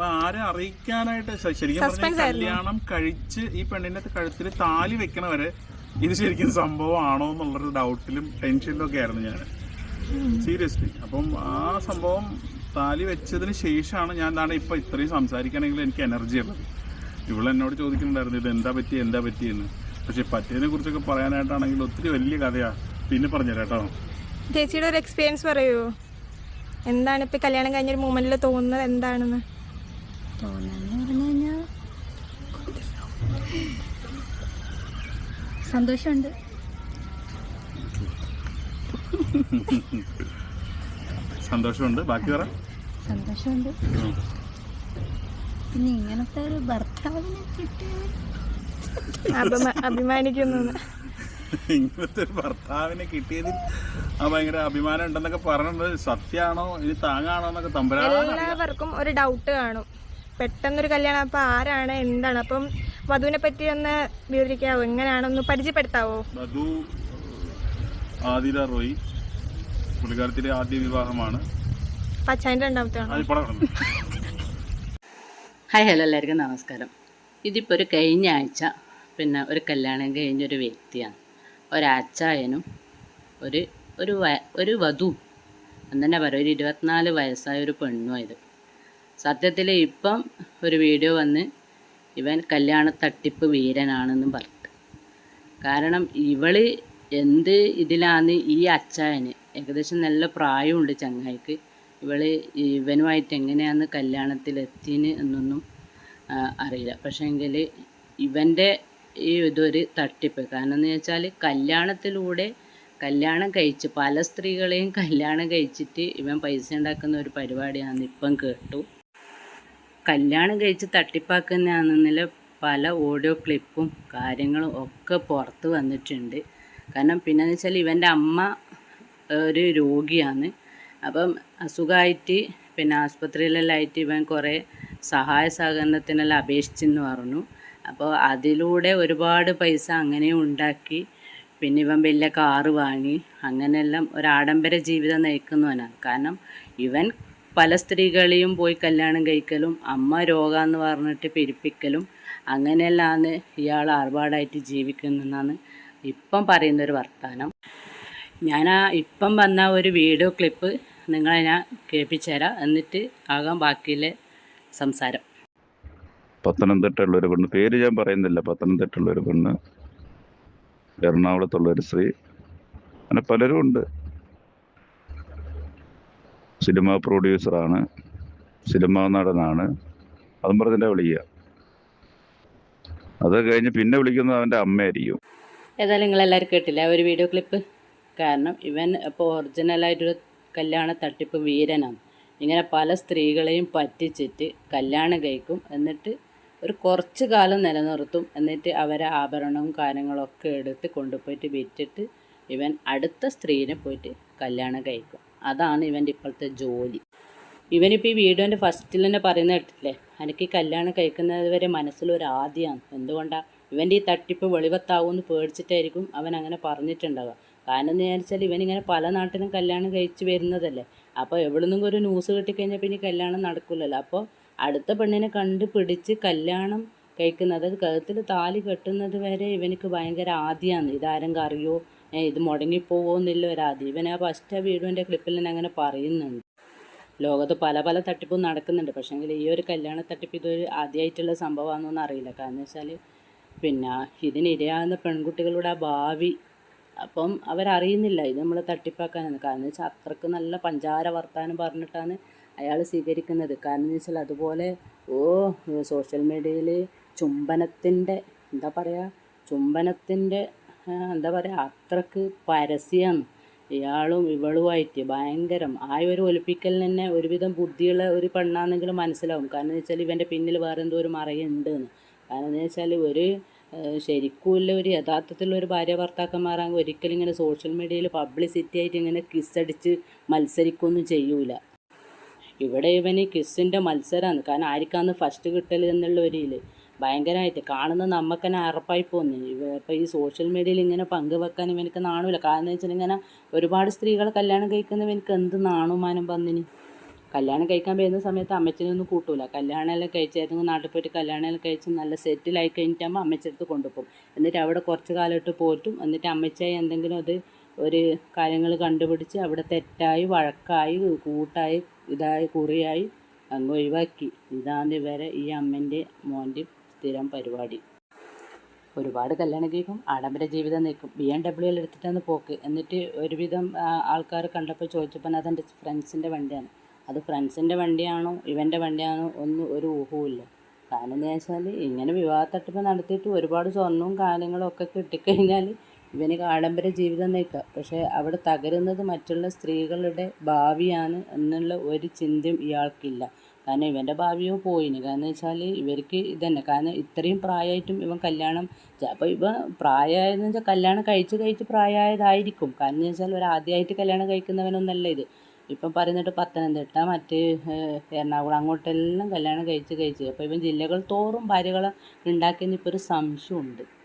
അപ്പൊ ആരെ അറിയിക്കാനായിട്ട് ശ- ശരിക്കും പറഞ്ഞാൽ കല്യാണം കഴിച്ച് ഈ പെണ്ണിന്റെ കഴുത്തിൽ താലി വെക്കണവരെ ഇത് ശരിക്കും സംഭവമാണോ എന്നുള്ളൊരു ഡൗട്ടിലും ടെൻഷനിലും ഒക്കെ ആയിരുന്നു ഞാൻ. സീരിയസ്ലി അപ്പം ആ സംഭവം താലി വെച്ചതിന് ശേഷമാണ് ഞാൻ എന്താണ് ഇപ്പൊ ഇത്രയും സംസാരിക്കണമെങ്കിൽ എനിക്ക് എനർജി ഉള്ളത്. ഇവളെന്നോട് ചോദിക്കുന്നുണ്ടായിരുന്നു ഇത് എന്താ പറ്റി? എന്താ പറ്റിയെന്ന്? പക്ഷെ പറ്റിയതിനെ കുറിച്ചൊക്കെ പറയാനായിട്ടാണെങ്കിൽ ഒത്തിരി വലിയ കഥയാ. പിന്നെ പറഞ്ഞുതരാം കേട്ടോ. ചേച്ചിയുടെ ഒരു എക്സ്പീരിയൻസ് പറയൂ. എന്താണ് ഇപ്പൊ കല്യാണം കഴിഞ്ഞൊരു മൂമെന്റിൽ തോന്നുന്നത്? എന്താണെന്ന്? തോന്നാന്ന് പറഞ്ഞു കഴിഞ്ഞാൽ സന്തോഷമുണ്ട്. സന്തോഷമുണ്ട്. ബാക്കി പറ. സന്തോഷമുണ്ട്. പിന്നെ ഇങ്ങനത്തെ ഒരു ഭർത്താവിനെ കിട്ടിയത് അഭിമ- അഭിമാനിക്കുന്നു. ഇങ്ങനത്തെ ഒരു ഭർത്താവിനെ കിട്ടിയതിൽ ആ ഭയങ്കര അഭിമാനം ഉണ്ടെന്നൊക്കെ പറഞ്ഞത് സത്യമാണോ? ഇനി താങ്ങാണോ എന്നൊക്കെ തമ്പരാ എല്ലാവർക്കും ഒരു ഡൗട്ട് കാണും. പെട്ടെന്നൊരു കല്യാണം. അപ്പൊ ആരാണ്? എന്താണ്? അപ്പം വധുവിനെ പറ്റി ഒന്ന് വിവരിക്കാവോ? എങ്ങനെയാണെന്ന് പരിചയപ്പെടുത്താവോ? വധു ആദില റോയി. പുള്ളിക്കാരത്തിന്റെ ആദ്യ വിവാഹമാണ്. രണ്ടാമത്തെ ആണോ ഹായ് ഹലോ എല്ലാവർക്കും നമസ്കാരം. ഇതിപ്പോൾ ഒരു കഴിഞ്ഞ ആഴ്ച പിന്നെ ഒരു കല്യാണം കഴിഞ്ഞൊരു വ്യക്തിയാണ്. ഒരാച്ചായനും ഒരു ഒരു വ ഒരു വധു. എന്നെ പറയാം ഒരു ഇരുപത്തിനാല് വയസ്സായ ഒരു പെണ്ണുമായത് സത്യത്തിൽ ഇപ്പം ഒരു വീഡിയോ വന്ന് ഇവൻ കല്യാണ തട്ടിപ്പ് വീരനാണെന്നും പറഞ്ഞിട്ട്. കാരണം ഇവൾ എന്ത് ഇതിലാന്ന് ഈ അച്ചായന്? ഏകദേശം നല്ല പ്രായമുണ്ട് ചങ്ങായിക്ക്. ഇവൾ ഇവനുമായിട്ട് എങ്ങനെയാന്ന് കല്യാണത്തിലെത്തിന് എന്നൊന്നും അറിയില്ല. പക്ഷേങ്കിൽ ഇവന്റെ ഈ ഇതൊരു തട്ടിപ്പ്. കാരണം എന്ന് വെച്ചാൽ കല്യാണത്തിലൂടെ കല്യാണം കഴിച്ച് പല സ്ത്രീകളെയും കല്യാണം കഴിച്ചിട്ട് ഇവൻ പൈസ ഉണ്ടാക്കുന്ന ഒരു പരിപാടിയാണെന്ന് ഇപ്പം കേട്ടു. കല്യാണം കഴിച്ച് തട്ടിപ്പാക്കുന്നതാണെന്നില്ല പല ഓഡിയോ ക്ലിപ്പും കാര്യങ്ങളും ഒക്കെ പുറത്ത് വന്നിട്ടുണ്ട്. കാരണം പിന്നെന്ന് വെച്ചാൽ ഇവന്റെ അമ്മ ഒരു രോഗിയാണ്. അപ്പം അസുഖമായിട്ട് പിന്നെ ആസ്പത്രിയിലെല്ലാം ആയിട്ട് ഇവൻ കുറേ സഹായ സഹകരണത്തിനെല്ലാം അപേക്ഷിച്ചെന്ന് പറഞ്ഞു. അപ്പോൾ അതിലൂടെ ഒരുപാട് പൈസ അങ്ങനെ ഉണ്ടാക്കി. പിന്നെ ഇവൻ വലിയ കാറ് വാങ്ങി. അങ്ങനെയെല്ലാം ഒരു ആഡംബര ജീവിതം നയിക്കുന്നവനാണ്. കാരണം ഇവൻ പല സ്ത്രീകളെയും പോയി കല്യാണം കഴിക്കലും അമ്മ രോഗമെന്ന് പറഞ്ഞിട്ട് പിരിപ്പിക്കലും അങ്ങനെയല്ലാന്ന് ഇയാൾ ആർഭാടായിട്ട് ജീവിക്കുന്നതെന്നാണ് ഇപ്പം പറയുന്നൊരു വർത്തമാനം ഞാൻ ആ ഇപ്പം വന്ന ഒരു വീഡിയോ ക്ലിപ്പ് നിങ്ങളെ ഞാൻ കേൾപ്പിച്ചുതരാം എന്നിട്ട് ആകാം ബാക്കിയിലെ സംസാരം. പത്തനംതിട്ടയുള്ള ഒരു പെണ്ണ്. പേര് ഞാൻ പറയുന്നില്ല. പത്തനംതിട്ടയുള്ള ഒരു പെണ്ണ്. എറണാകുളത്തുള്ള ഒരു സ്ത്രീ. അങ്ങനെ പലരും ഉണ്ട്. സിനിമ പ്രൊഡ്യൂസറാണ് സിനിമ നടനാണ്. അതും പറഞ്ഞിട്ടാ വിളിക്കുക അത് കഴിഞ്ഞ് പിന്നെ വിളിക്കുന്നത് അവന്റെ അമ്മയായിരിക്കും. ഏതായാലും നിങ്ങളെല്ലാവരും കേട്ടില്ല ഒരു വീഡിയോ ക്ലിപ്പ് കാരണം ഇവൻ ഇപ്പോൾ ഒറിജിനലായിട്ടൊരു കല്യാണ തട്ടിപ്പ് വീരനാണ്. ഇങ്ങനെ പല സ്ത്രീകളെയും പറ്റിച്ചിട്ട് കല്യാണം കഴിക്കും. എന്നിട്ട് ഒരു കുറച്ച് കാലം നിലനിർത്തും. എന്നിട്ട് അവരെ ആഭരണവും കാര്യങ്ങളൊക്കെ എടുത്ത് കൊണ്ടുപോയിട്ട് വിറ്റിട്ട് ഇവൻ അടുത്ത സ്ത്രീനെ പോയിട്ട് കല്യാണം കഴിക്കും. അതാണ് ഇവന്റെ ഇപ്പോഴത്തെ ജോലി. ഇവനിപ്പോൾ ഈ വീഡിയോന്റെ ഫസ്റ്റിൽ തന്നെ പറയുന്ന കേട്ടില്ലേ എനിക്ക് കല്യാണം കഴിക്കുന്നത് വരെ മനസ്സിലൊരു ആദ്യമാണ് എന്തുകൊണ്ടാണ് ഇവന്റെ ഈ തട്ടിപ്പ് വെളിവത്താവുമെന്ന് പേടിച്ചിട്ടായിരിക്കും അവൻ അങ്ങനെ പറഞ്ഞിട്ടുണ്ടാവുക. കാരണം എന്ന് വിചാരിച്ചാൽ ഇവനിങ്ങനെ പല നാട്ടിലും കല്യാണം കഴിച്ച് വരുന്നതല്ലേ. അപ്പോൾ എവിടെ നിന്നും ഒരു ന്യൂസ് കിട്ടിക്കഴിഞ്ഞാൽ പിന്നെ കല്യാണം നടക്കില്ലല്ലോ. അപ്പോൾ അടുത്ത പെണ്ണിനെ കണ്ടുപിടിച്ച് കല്യാണം കഴിക്കുന്നത് കഴുത്തിൽ താലി കെട്ടുന്നത് വരെ ഇവനിക്ക് ഭയങ്കര ആദ്യമാണ് ഇതാരെങ്കിലും അറിയോ? ഇത് മുടങ്ങിപ്പോവോ എന്നില്ല ഒരു ഇവൻ ആ ഫസ്റ്റ് ആ വീഡിയോന്റെ ക്ലിപ്പിൽ തന്നെ അങ്ങനെ പറയുന്നുണ്ട്. ലോകത്ത് പല പല തട്ടിപ്പും നടക്കുന്നുണ്ട്. പക്ഷേങ്കിൽ ഈ ഒരു കല്യാണ തട്ടിപ്പ് ഇതൊരു ആദ്യമായിട്ടുള്ള സംഭവമാണെന്നൊന്നും അറിയില്ല. കാരണം വെച്ചാൽ പിന്നെ ഇതിനിരയാകുന്ന പെൺകുട്ടികളുടെ ആ ഭാവി അപ്പം അവരറിയുന്നില്ല. ഇത് നമ്മൾ തട്ടിപ്പാക്കാനാണ്. കാരണം വെച്ചാൽ അത്രയ്ക്ക് നല്ല പഞ്ചാര വർത്താനം പറഞ്ഞിട്ടാണ് അയാൾ സ്വീകരിക്കുന്നത്. കാരണം എന്ന് വെച്ചാൽ അതുപോലെ ഓ സോഷ്യൽ മീഡിയയിൽ ചുംബനത്തിന്റെ എന്താ പറയുക ചുംബനത്തിന്റെ എന്താ പറയുക അത്രയ്ക്ക് പരസ്യമാണ് ഇയാളും ഇവളുമായിട്ട് ഭയങ്കരം. ആ ഒരു ഒലിപ്പിക്കലിന് തന്നെ ഒരുവിധം ബുദ്ധിയുള്ള ഒരു പെണ്ണാണെങ്കിലും മനസ്സിലാവും. കാരണം എന്ന് വെച്ചാൽ ഇവന്റെ പിന്നിൽ വേറെ എന്തോ ഒരു മറയുണ്ട് എന്ന് കാരണം എന്ന് വെച്ചാൽ ഒരു ശരിക്കുമില്ല ഒരു യഥാർത്ഥത്തിലുള്ള ഒരു ഭാര്യ ഭർത്താക്കന്മാരാണ് ഒരിക്കലും ഇങ്ങനെ സോഷ്യൽ മീഡിയയിൽ പബ്ലിസിറ്റി ആയിട്ട് ഇങ്ങനെ കിസ്സടിച്ച് മത്സരിക്കൊന്നും ചെയ്യൂല. ഇവിടെ ഇവന് കിസ്സിന്റെ മത്സരമാണ് കാരണം ആർക്കാന്ന് ഫസ്റ്റ് കിട്ടൽ എന്നുള്ള ഒരു ഇതിൽ ഭയങ്കരമായിട്ട് കാണുന്ന നമുക്ക് തന്നെ അറപ്പായി പോകുന്നു ഇപ്പോൾ ഈ സോഷ്യൽ മീഡിയയിൽ ഇങ്ങനെ പങ്കുവെക്കാൻ ഇവനക്ക് നാണൂല. കാരണം എന്ന് വെച്ചാൽ ഇങ്ങനെ ഒരുപാട് സ്ത്രീകൾ കല്യാണം കഴിക്കുന്ന ഇവനക്ക് എന്ത് നാണുമാനം വന്നിന്? കല്യാണം കഴിക്കാൻ വരുന്ന സമയത്ത് അമ്മച്ചിനൊന്നും കൂട്ടൂല. കല്യാണമെല്ലാം കഴിച്ചായിരുന്നു. നാട്ടിൽ പോയിട്ട് കല്യാണമെല്ലാം കഴിച്ച് നല്ല സെറ്റിലായി കഴിഞ്ഞിട്ടാകുമ്പോൾ അമ്മച്ചടുത്ത് കൊണ്ടുപോകും. എന്നിട്ട് അവിടെ കുറച്ച് കാലമായിട്ട് പോറ്റും. എന്നിട്ട് അമ്മച്ചായി എന്തെങ്കിലും അത് ഒരു കാര്യങ്ങൾ കണ്ടുപിടിച്ച് അവിടെ തെറ്റായി വഴക്കായി കൂട്ടായി ഇതായി കുറിയായി അങ്ങ് ഒഴിവാക്കി. ഇതാണ് ഇവരെ ഈ അമ്മന്റെ മോന്റെ സ്ഥിരം പരിപാടി. ഒരുപാട് കല്യാണം കേൾക്കും ആഡംബര ജീവിതം നിൽക്കും ബി എം ഡബ്ല്യു എൽ എടുത്തിട്ടാണ് പോക്ക്. എന്നിട്ട് ഒരുവിധം ആൾക്കാർ കണ്ടപ്പോൾ ചോദിച്ചപ്പോൾ അതെന്റെ ഫ്രണ്ട്സിന്റെ വണ്ടിയാണ്. അത് ഫ്രണ്ട്സിന്റെ വണ്ടിയാണോ ഇവന്റെ വണ്ടിയാണോ ഒന്നും ഒരു ഊഹവുമില്ല കാരണം എന്താ വെച്ചാൽ ഇങ്ങനെ വിവാഹ തട്ടിപ്പ് നടത്തിയിട്ട് ഒരുപാട് സ്വർണവും കാര്യങ്ങളും ഒക്കെ കിട്ടിക്കഴിഞ്ഞാൽ ഇവന് ആഡംബര ജീവിതം നയിക്കാം പക്ഷേ അവിടെ തകരുന്നത് മറ്റുള്ള സ്ത്രീകളുടെ ഭാവിയാണ് എന്നുള്ള ഒരു ചിന്തയും ഇയാൾക്കില്ല. കാരണം ഇവന്റെ ഭാവിയോ പോയിന്. കാരണം വെച്ചാൽ ഇവർക്ക് ഇതന്നെ. കാരണം ഇത്രയും പ്രായമായിട്ടും ഇവൻ കല്യാണം അപ്പോൾ ഇവ പ്രായമായതെന്ന് വെച്ചാൽ കല്യാണം കഴിച്ച് കഴിച്ച് പ്രായമായതായിരിക്കും. കാരണം വെച്ചാൽ ഒരു ആദ്യമായിട്ട് കല്യാണം കഴിക്കുന്നവനൊന്നല്ല ഇത്. ഇപ്പം പറയുന്നിട്ട് പത്തനംതിട്ട മറ്റ് എറണാകുളം അങ്ങോട്ടെല്ലാം കല്യാണം കഴിച്ച് കഴിച്ച്. അപ്പോൾ ഇവൻ ജില്ലകൾ തോറും ഭാര്യകളെ ഉണ്ടാക്കിയെന്ന് ഇപ്പോൾ ഒരു സംശയമുണ്ട്.